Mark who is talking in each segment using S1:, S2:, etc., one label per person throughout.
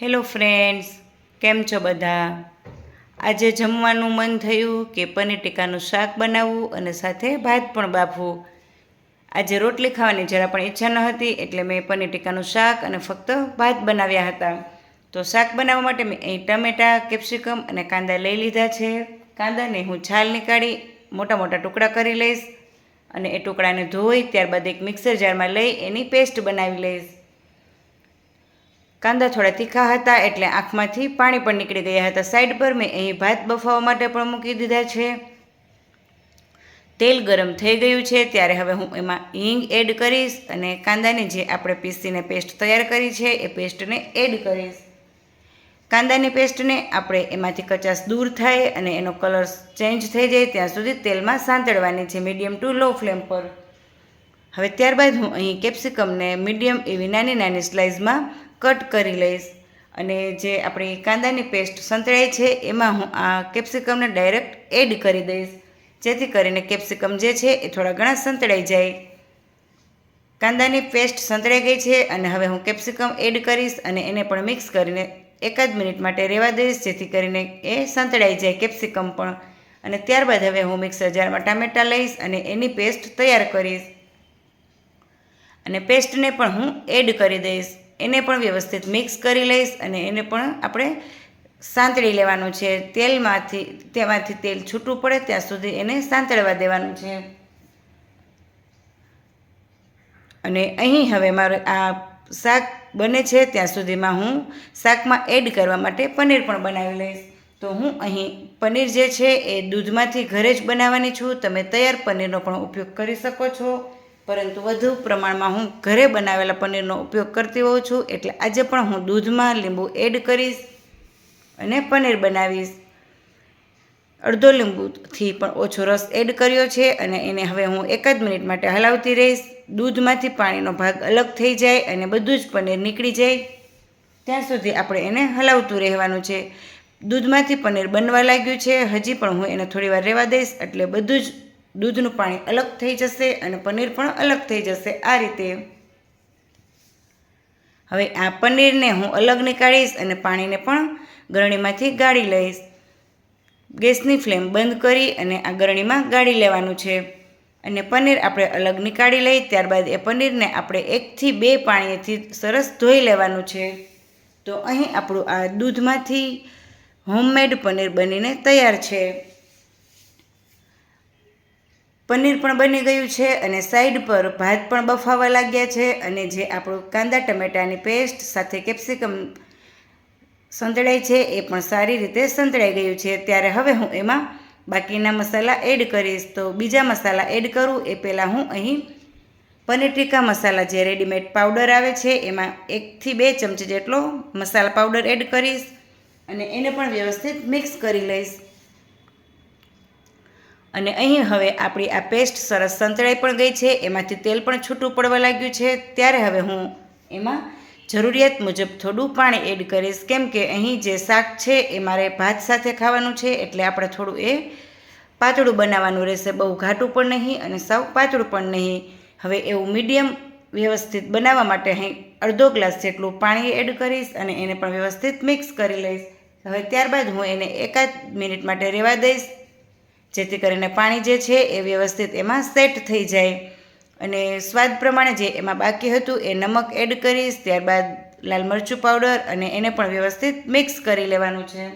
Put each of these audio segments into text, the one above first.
S1: Hello friends, કેમ છો બધા? આજે જમવાનું મન થયું કે પનીર ટીકાનું શાક બનાવવું અને સાથે ભાત પણ બાફવું. આજે રોટલી ખાવાની જરા પણ ઈચ્છા ન હતી એટલે મેં પનીર ટીકાનું શાક અને ફક્ત ભાત બનાવ્યા હતા. તો શાક બનાવવા માટે મેં અહીં ટમેટાં, કેપ્સિકમ અને કાંદા લઈ લીધા છે. કાંદાને હું છાલ નીકાળી મોટા મોટા ટુકડા કરી લઈશ અને એ ટુકડાને ધોઈ ત્યારબાદ એક મિક્સર જારમાં લઈ એની પેસ્ટ બનાવી લઈશ. કાંદા થોડા તીખા હતા એટલે આંખમાંથી પાણી પણ નીકળી ગયા હતા. સાઈડ પર મેં અહીં ભાત બફાવવા માટે પણ મૂકી દીધા છે. તેલ ગરમ થઈ ગયું છે, ત્યારે હવે હું એમાં હિંગ એડ કરીશ અને કાંદાની જે આપણે પીસીને પેસ્ટ તૈયાર કરી છે, એ પેસ્ટને એડ કરીશ. કાંદાની પેસ્ટને આપણે એમાંથી કચાશ દૂર થાય અને એનો કલર ચેન્જ થઈ જાય ત્યાં સુધી તેલમાં સાંતળવાની છે, મીડિયમ ટુ લો ફ્લેમ પર. હવે ત્યારબાદ હું અહીં કેપ્સિકમને મીડિયમ એવી નાની નાની સ્લાઇઝમાં કટ કરી લઈશ. અને જે આપણી કાંદાની પેસ્ટ સંતળાય છે, એમાં હું આ કેપ્સિકમને ડાયરેક્ટ એડ કરી દઈશ. જેથી કરીને કેપ્સિકમ જે છે, એ થોડા ઘણા સંતળાઈ જાય. કાંદાની પેસ્ટ સંતળાઈ ગઈ છે, અને હવે હું કેપ્સિકમ એડ કરીશ અને એને પણ મિક્સ કરીને એકાદ મિનિટ માટે રહેવા દઈશ, જેથી કરીને એ સંતળાઈ જાય કેપ્સિકમ પણ. અને ત્યારબાદ હવે હું મિક્સર જારમાં ટામેટાં લઈશ અને એની પેસ્ટ તૈયાર કરીશ. અને પેસ્ટને પણ હું એડ કરી દઈશ. એને પણ વ્યવસ્થિત મિક્સ કરી લઈશ અને એને પણ આપણે સાંતળી લેવાનું છે. તેલમાંથી, તેમાંથી તેલ છૂટું પડે ત્યાં સુધી એને સાંતળવા દેવાનું છે. અને અહીં હવે મારે આ શાક બને છે ત્યાં સુધીમાં હું શાકમાં એડ કરવા માટે પનીર પણ બનાવી લઈશ. તો હું અહીં પનીર જે છે એ દૂધમાંથી ઘરે જ બનાવવાની છું. તમે તૈયાર પનીરનો પણ ઉપયોગ કરી શકો છો. પરંતુ વધુ પ્રમાણમાં હું ઘરે બનાવેલા પનીરનો ઉપયોગ કરતી હોઉં છું, એટલે આજે પણ હું દૂધમાં લીંબુ એડ કરીશ અને પનીર બનાવીશ. અડધો લીંબુથી પણ ઓછો રસ એડ કર્યો છે અને એને હવે હું એક જ મિનિટ માટે હલાવતી રહીશ. દૂધમાંથી પાણીનો ભાગ અલગ થઈ જાય અને બધું જ પનીર નીકળી જાય. ત્યાં સુધી આપણે એને હલાવતું રહેવાનું છે. દૂધમાંથી પનીર બનવા લાગ્યું છે. હજી પણ હું એને થોડી વાર રહેવા દઈશ, એટલે બધું જ દૂધનું પાણી અલગ થઈ જશે અને પનીર પણ અલગ થઈ જશે આ રીતે. હવે આ પનીરને હું અલગ નીકાળીશ અને પાણીને પણ ગરણીમાંથી ગાળી લઈશ. ગેસની ફ્લેમ બંધ કરી અને આ ગરણીમાં ગાળી લેવાનું છે. અને પનીર આપણે અલગ નીકાળી લઈ, ત્યારબાદ એ પનીરને આપણે એકથી બે પાણીથી સરસ ધોઈ લેવાનું છે. તો અહીં આપણું આ દૂધમાંથી હોમમેડ પનીર બનીને તૈયાર છે. પનીર પણ બની ગયું છે અને સાઈડ પર ભાત પણ બફાવા લાગ્યા છે અને જે આપણું કાંદા ટમેટાની પેસ્ટ સાથે કેપ્સિકમ સંતળાય છે એ પણ સારી રીતે સંતળાઈ ગયું છે. ત્યારે હવે હું એમાં બાકીના મસાલા એડ કરીશ. તો બીજા મસાલા એડ કરું એ પહેલાં હું અહીં પનીર ટીકા મસાલા જે રેડીમેડ પાવડર આવે છે એમાં એકથી બે ચમચી જેટલો મસાલા પાવડર એડ કરીશ અને એને પણ વ્યવસ્થિત મિક્સ કરી લઈશ. અને અહીં હવે આપણી આ પેસ્ટ સરસ સંતળાઈ પણ ગઈ છે, એમાંથી તેલ પણ છૂટું પડવા લાગ્યું છે. ત્યારે હવે હું એમાં જરૂરિયાત મુજબ થોડું પાણી એડ કરીશ, કેમ કે અહીં જે શાક છે એ મારે ભાત સાથે ખાવાનું છે, એટલે આપણે થોડું એ પાતળું બનાવવાનું રહેશે. બહુ ઘાટું પણ નહીં અને સાવ પાતળું પણ નહીં. હવે એવું મીડિયમ વ્યવસ્થિત બનાવવા માટે અહીં અડધો ગ્લાસ જેટલું પાણી એડ કરીશ અને એને પણ વ્યવસ્થિત મિક્સ કરી લઈશ. હવે ત્યારબાદ હું એને એકાદ મિનિટ માટે રહેવા દઈશ. જેથી કરીને પાણી જે છે એ વ્યવસ્થિત એમાં સેટ થઈ જાય. અને સ્વાદ પ્રમાણે જે એમાં બાકી હતું એ નમક એડ કરીશ, ત્યારબાદ લાલ મરચું પાવડર અને એને પણ વ્યવસ્થિત મિક્સ કરી લેવાનું છે.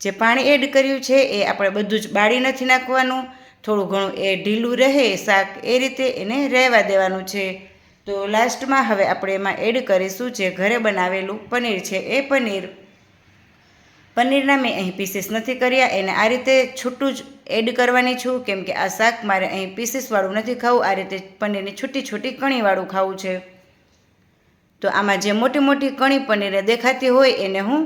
S1: જે પાણી એડ કર્યું છે એ આપણે બધું જ બાળી નથી નાખવાનું. થોડું ઘણું એ ઢીલું રહે, શાક એ રીતે એને રહેવા દેવાનું છે. તો લાસ્ટમાં હવે આપણે એમાં એડ કરીશું જે ઘરે બનાવેલું પનીર છે એ પનીર. પનીરના મેં અહીં પીસીસ નથી કર્યા. એને આ રીતે છૂટું જ એડ કરવાની છું. કેમ કે આ શાક મારે અહીં પીસીસવાળું નથી ખાવું. આ રીતે પનીરની છૂટી છૂટી કણીવાળું ખાવું છે. તો આમાં જે મોટી મોટી કણી પનીરે દેખાતી હોય એને હું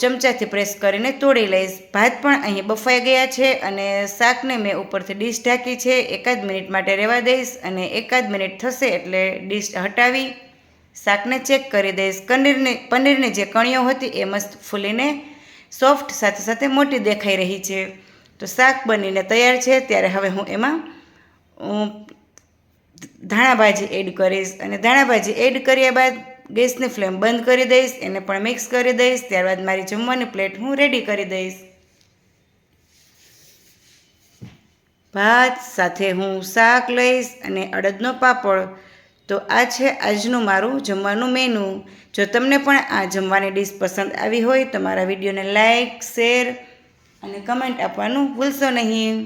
S1: ચમચાથી પ્રેસ કરીને તોડી લઈશ. ભાત પણ અહીં બફાઈ ગયા છે અને શાકને મેં ઉપરથી ડીશ ઢાંકી છે. એકાદ મિનિટ માટે રહેવા દઈશ અને એકાદ મિનિટ થશે એટલે ડીશ હટાવી શાકને ચેક કરી દઈશ. પનીરને પનીરની જે કણીઓ હતી એ મસ્ત ફૂલીને સોફ્ટ સાથે સાથે મોટી દેખાઈ રહી છે. તો શાક બનીને તૈયાર છે. ત્યારે હવે હું એમાં ધાણાભાજી એડ કરીશ. અને ધાણાભાજી એડ કર્યા બાદ ગેસની ફ્લેમ બંધ કરી દઈશ. એને પણ મિક્સ કરી દઈશ. ત્યારબાદ મારી જમવાની પ્લેટ હું રેડી કરી દઈશ. ભાત સાથે હું શાક લઈશ અને અડદનો પાપડ તો આ છે આજનું મારું જમવાનું મેનુ જો તમને પણ આ જમવાની ડીશ પસંદ આવી હોય, તો મારા વિડીયોને લાઇક શેર અને કમેન્ટ આપવાનું ભૂલશો નહીં.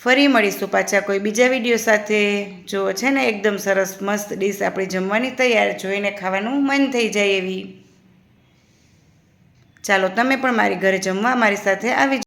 S1: ફરી મળીશું પાછા કોઈ બીજા વીડિયો સાથે. જો છે ને એકદમ સરસ મસ્ત ડીશ આપણી જમવાની તૈયાર જોઈને ખાવાનું મન થઈ જાય એવી. ચાલો, તમે પણ મારી ઘરે જમવા મારી સાથે આવી